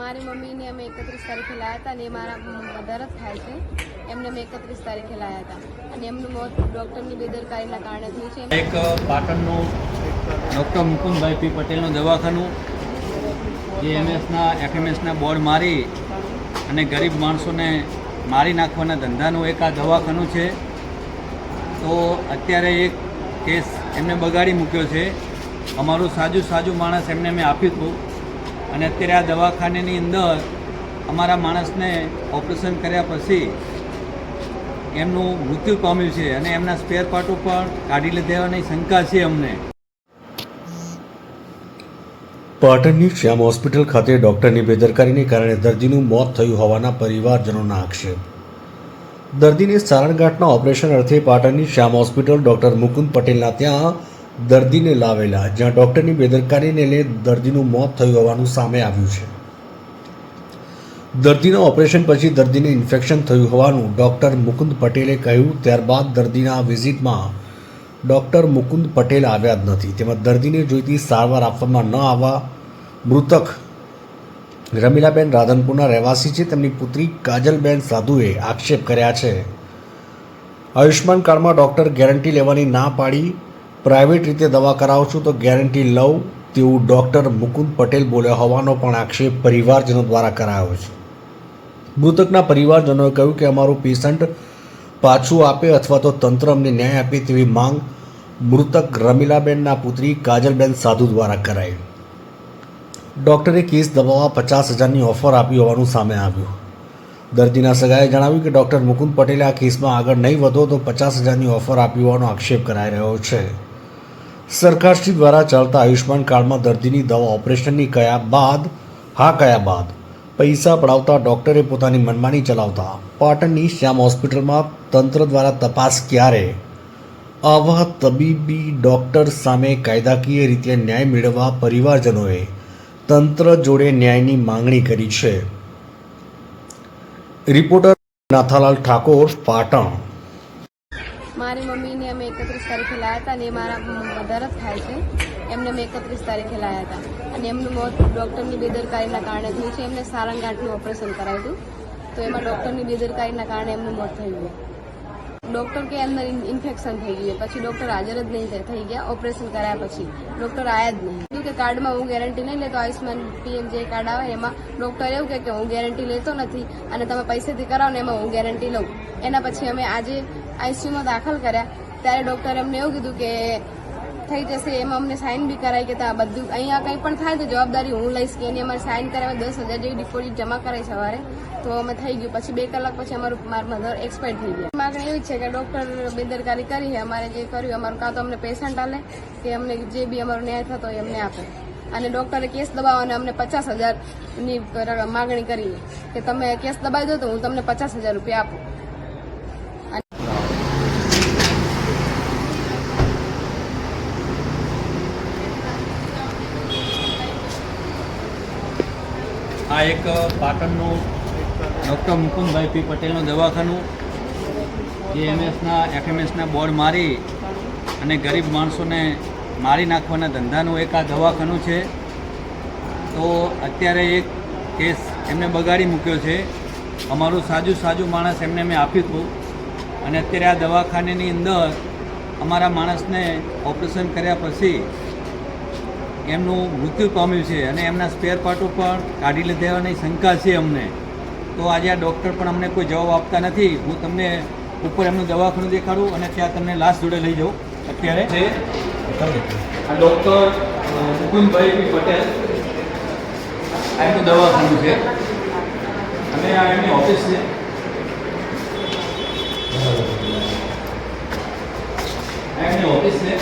મારી મમ્મીને અમે એકત્રીસ તારીખે લાવ્યા હતા અને એ મારા મધર જ થાય છે. એમને મેં એકત્રીસ તારીખે લાવ્યા હતા. અને એમનું મોત ડૉક્ટરની બેદરકારીના કારણે થયું છે. એક પાટણનું ડૉક્ટર મુકુંદભાઈ પી પટેલનું દવાખાનું, જે એમએસના, એફએમએસના બોર્ડ મારી અને ગરીબ માણસોને મારી નાખવાના ધંધાનું એક આ દવાખાનું છે. તો અત્યારે એક કેસ એમને બગાડી મૂક્યો છે. અમારું સાજુ સાજુ માણસ એમને મેં આપ્યું હતું. અને અત્યારે આ દવાખાનાની અંદર અમારા માણસને ઓપરેશન કર્યા પછી એમનું મૃત્યુ પામ્યું છે અને એમના સ્પેર પાર્ટો પણ કાઢી લીધેવાની શંકા છે અમને. પાટણની શ્યામ હોસ્પિટલ ખાતે ડોક્ટરની બેદરકારીને કારણે દર્દીનું મોત થયું હોવાના પરિવારજનોના આક્ષેપ. દર્દીને સારણગાંઠના ઓપરેશન અર્થે પાટણની શ્યામ હોસ્પિટલ ડોક્ટર મુકુંદ પટેલના ત્યાં દર્દીને લાવેલા જ્યાં ડૉક્ટરની બેદરકારીને લઈને દર્દીનું મોત થયું હોવાનું સામે આવ્યું છે. દર્દીના ઓપરેશન પછી દર્દીને ઇન્ફેક્શન થયું હોવાનું ડૉક્ટર મુકુંદ પટેલે કહ્યું, ત્યારબાદ દર્દીના વિઝિટમાં ડૉક્ટર મુકુંદ પટેલ આવ્યા જ નથી. તેમાં દર્દીને જોઈતી સારવાર આપવામાં ન આવવા મૃતક રમીલાબેન રાધનપુરના રહેવાસી છે. તેમની પુત્રી કાજલબેન સાધુએ આક્ષેપ કર્યા છે. આયુષ્માન કાર્ડમાં ડૉક્ટર ગેરંટી લેવાની ના પાડી પ્રાઇવેટ રીતે દવા કરાવું છું તો ગેરંટી લઉં તેવું ડૉક્ટર મુકુંદ પટેલ બોલ્યા હોવાનો પણ આક્ષેપ પરિવારજનો દ્વારા કરાયો છે. મૃતકના પરિવારજનોએ કહ્યું કે અમારું પેશન્ટ પાછું આપે અથવા તો તંત્ર અમને ન્યાય આપે તેવી માંગ મૃતક રમીલાબેનના પુત્રી કાજલબેન સાધુ દ્વારા કરાઈ. ડૉક્ટરે કેસ દબાવવા પચાસ હજારની ઓફર આપી હોવાનું સામે આવ્યું. દર્દીના સગાએ જણાવ્યું કે ડૉક્ટર મુકુંદ પટેલે આ કેસમાં આગળ નહીં વધો તો પચાસ હજારની ઓફર આપી હોવાનો આક્ષેપ કરાઈ રહ્યો છે. સરકારશ્રી દ્વારા ચાલતા આયુષ્યમાન કાર્ડમાં દર્દીની દવા ઓપરેશનની કયા બાદ? હા, કયા બાદ? પૈસા પડાવતા ડૉક્ટરે પોતાની મનમાની ચલાવતા પાટણની શ્યામ હોસ્પિટલમાં તંત્ર દ્વારા તપાસ ક્યારે? આવા તબીબી ડૉક્ટર સામે કાયદાકીય રીતે ન્યાય મેળવવા પરિવારજનોએ તંત્ર જોડે ન્યાયની માંગણી કરી છે. રિપોર્ટર નાથાલાલ ઠાકોર, પાટણ. એકત્રીસ તારીખે લાયા હતા અને એ મારા મધર જ થાય છે. એમને મેં એકત્રીસ તારીખે લાયા હતા. અને એમનું મોત ડૉક્ટરની બેદરકારીના કારણે થયું છે. એમને સારંગાંઠનું ઓપરેશન કરાવ્યું હતું. તો એમાં ડૉક્ટરની બેદરકારીના કારણે એમનું મોત થયું ડૉક્ટર કે અંદર ઇન્ફેક્શન થઈ ગયું. પછી ડૉક્ટર હાજર જ નહીં થઈ- થઈ ગયા. ઓપરેશન કરાયા પછી. ડૉક્ટર આયા જ નહીં. કીધું કે કાર્ડમાં હું ગેરંટી નહીં લેતો. આયુષ્માન પીએમ જે કાર્ડ આવે એમાં ડૉક્ટર એવું કે હું ગેરંટી લેતો નથી અને તમે પૈસેથી કરાવો ને એમાં હું ગેરંટી લઉં. એના પછી અમે આજે આઈસીયુમાં દાખલ કર્યા. ત્યારે ડૉક્ટરે અમને એવું કીધું કે થઈ જશે, એમાં અમને સાઇન બી કરાવી કે ત્યાં બધું અહીંયા કંઈ પણ થાય તો જવાબદારી હું લઈશ કે એની અમારે સાઇન કરાવે દસ હજાર જેવી ડિપોઝિટ જમા કરાવી સવારે. તો અમે થઈ ગયું. પછી બે કલાક પછી અમારું મારા મધર એક્સપાયર થઈ ગયા. માગણી એવી છે કે ડૉક્ટર બેદરકારી કરી છે. અમારે જે કર્યું, અમારું કાં તો અમને પેશન્ટ આલે કે અમને જે બી અમારો ન્યાય થતો એ અમને આપે. અને ડૉક્ટરે કેસ દબાવવાને અમને પચાસ હજારની માગણી કરી કે તમે કેસ દબાવી દો તો હું તમને પચાસ હજાર રૂપિયા આપું. આ એક પાટણનું ડૉક્ટર મુકુંદભાઈ પી પટેલનું દવાખાનું, જે એમએસના, એફએમએસના બોર્ડ મારી અને ગરીબ માણસોને મારી નાખવાના ધંધાનું એક આ દવાખાનું છે. તો અત્યારે એક કેસ એમને બગાડી મૂક્યો છે. અમારું સાજુ સાજુ માણસ એમને મેં આપ્યું હતું. અને અત્યારે આ દવાખાનાની અંદર અમારા માણસને ઓપરેશન કર્યા પછી એમનું મૃત્યુ પામ્યું છે અને એમના સ્પેર પાર્ટો પણ કાઢી લીધેવાની શંકા છે અમને. તો આજે આ ડૉક્ટર પણ અમને કોઈ જવાબ આપતા નથી. હું તમને ઉપર એમનું દવાખાનું દેખાડું અને ત્યાં તમને લાશ જોડે લઈ જાઉં. અત્યારે છે આ ડૉક્ટર મુકુંદભાઈ પટેલ, આ એમનું દવાખાનું છે. અને આ એમની ઓફિસ છે. એમની ઓફિસ છે.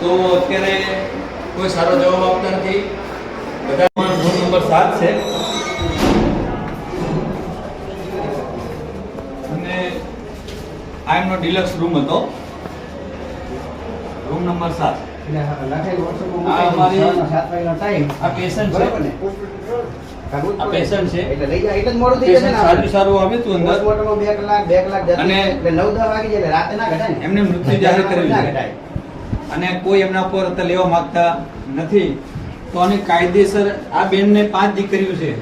તો અત્યારે કોઈ સારો જવાબ આપતા નથી. બધા રૂમ નંબર સાત છે. અને આ એમનો ડિલક્સ રૂમ હતો. રૂમ નંબર સાત. આ અમારી આ પેશન્ટ છે. આ પેશન્ટ છે. પેશન્ટ સારું સારું આવ્યું હતું અંદર. અને એમને મૃત્યુ જાહેર કરેલું છે. અને કોઈ એમના ઉપર અત્યારે લેવા માંગતા નથી, તો આની કાયદેસર આ બેનને પાંચ દીકરીઓ છે.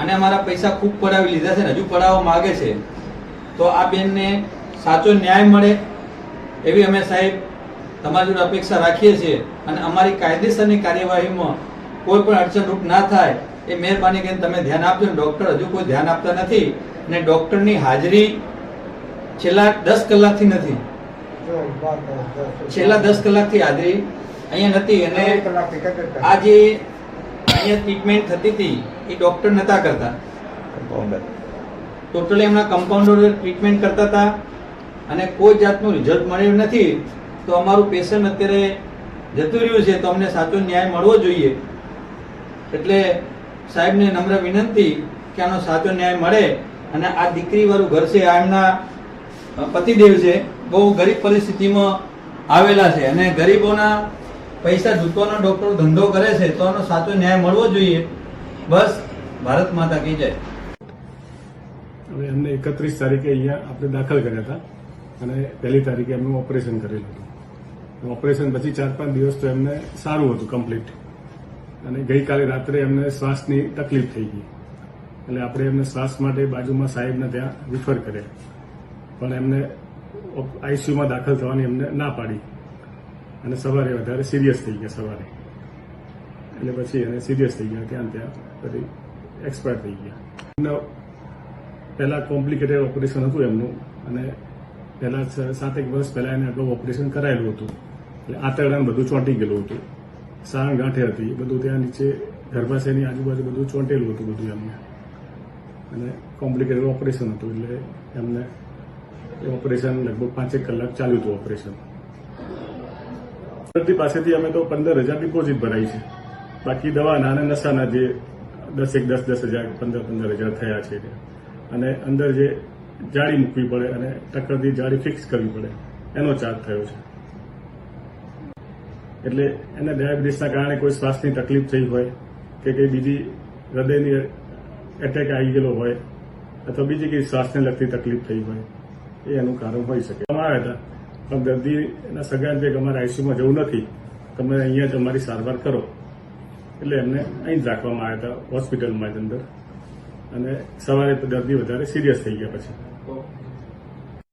અને અમારા પૈસા ખૂબ પડાવી લીધા છે ને હજુ પડાવવા માગે છે. તો આ બેનને સાચો ન્યાય મળે એવી અમે સાહેબ તમારી અપેક્ષા રાખીએ છીએ. અને અમારી કાયદેસરની કાર્યવાહીમાં કોઈ પણ અડચણરૂપ ના થાય એ મહેરબાની કરીને તમે ધ્યાન આપજો. ડૉક્ટર હજુ કોઈ ધ્યાન આપતા નથી. ને ડૉક્ટરની હાજરી છેલ્લા દસ કલાકથી નથી. છેલ્લા દસ કલાકથી હાજરી અહીંયા નથી અને આ જે અહીંયા ટ્રીટમેન્ટ થતી હતી એ ડૉક્ટર નતા કરતા. ટોટલી એમના કમ્પાઉન્ડર ટ્રીટમેન્ટ કરતા હતા અને કોઈ જાતનું રિઝલ્ટ મળ્યું નથી તો અમારું પેશન્ટ અત્યારે જતું રહ્યું છે તો અમને સાચો ન્યાય મળવો જોઈએ. એટલે સાહેબને નમ્ર વિનંતી કે આનો સાચો ન્યાય મળે અને આ દીકરીવાળું ઘર છે આ એમના પતિદેવ છે, બહુ ગરીબ પરિસ્થિતિમાં આવેલા છે અને ગરીબોના પૈસા જૂતવાનો ડોક્ટરો ધંધો કરે છે, તો આનો સાચો ન્યાય મળવો જોઈએ. બસ, ભારત માતા કી જય. હવે એમને એકત્રીસ તારીખે અહીંયા આપણે દાખલ કર્યા હતા અને પહેલી તારીખે એમનું ઓપરેશન કરેલું હતું. ઓપરેશન પછી ચાર પાંચ દિવસ તો એમને સારું હતું કમ્પ્લીટ. અને ગઈકાલે રાત્રે એમને શ્વાસની તકલીફ થઈ ગઈ. એટલે આપણે એમને શ્વાસ માટે બાજુમાં સાહેબને ત્યાં રિફર કર્યા. પણ એમને આઈસીયુમાં દાખલ થવાની એમને ના પાડી. અને સવારે વધારે સિરિયસ થઈ ગયા સવારે. એટલે પછી એને સિરિયસ થઈ ગયા ત્યાં ત્યાં પછી એક્સપાયર થઈ ગયા. એમને પહેલાં કોમ્પ્લિકેટેડ ઓપરેશન હતું એમનું. અને પહેલાં સાત સાતેક વર્ષ પહેલાં એને અગાઉ ઓપરેશન કરાયેલું હતું. એટલે આંતરડાને બધું ચોંટી ગયેલું હતું. સાણ ગાંઠે હતી. બધું ત્યાં નીચે ગર્ભાશયની આજુબાજુ બધું ચોંટેલું હતું બધું એમને. અને કોમ્પ્લિકેટેડ ઓપરેશન હતું એટલે એમને એ ઓપરેશન લગભગ પાંચેક કલાક ચાલ્યું હતું ઓપરેશન. દર્દી પાસેથી અમે તો પંદર હજાર ડિપોઝિટ ભરાઈ છે. બાકી દવાના અને નશાના જે દસેક દસ દસ હજાર, પંદર પંદર હજાર થયા છે અને અંદર જે જાળી મૂકવી પડે અને ટક્કરથી જાળી ફિક્સ કરવી પડે, એનો ચાર્જ થયો છે. એટલે એને ડાયાબિટીસના કારણે કોઈ શ્વાસની તકલીફ થઈ હોય કે કંઈ બીજી હૃદયની એટેક આવી ગયેલો હોય અથવા બીજી કંઈ શ્વાસને લગતી તકલીફ થઈ હોય એ એનું કારણ હોઈ શકે. અમે આવ્યા હતા પણ દર્દીના સગા કે અમારે આઈસીયુમાં જવું નથી, તમે અહીંયા તમારી સારવાર કરો. એટલે એમને અહીં જ રાખવામાં આવ્યા હતા હોસ્પિટલમાં જ અંદર. અને સવારે દર્દી વધારે સિરિયસ થઈ ગયા પછી.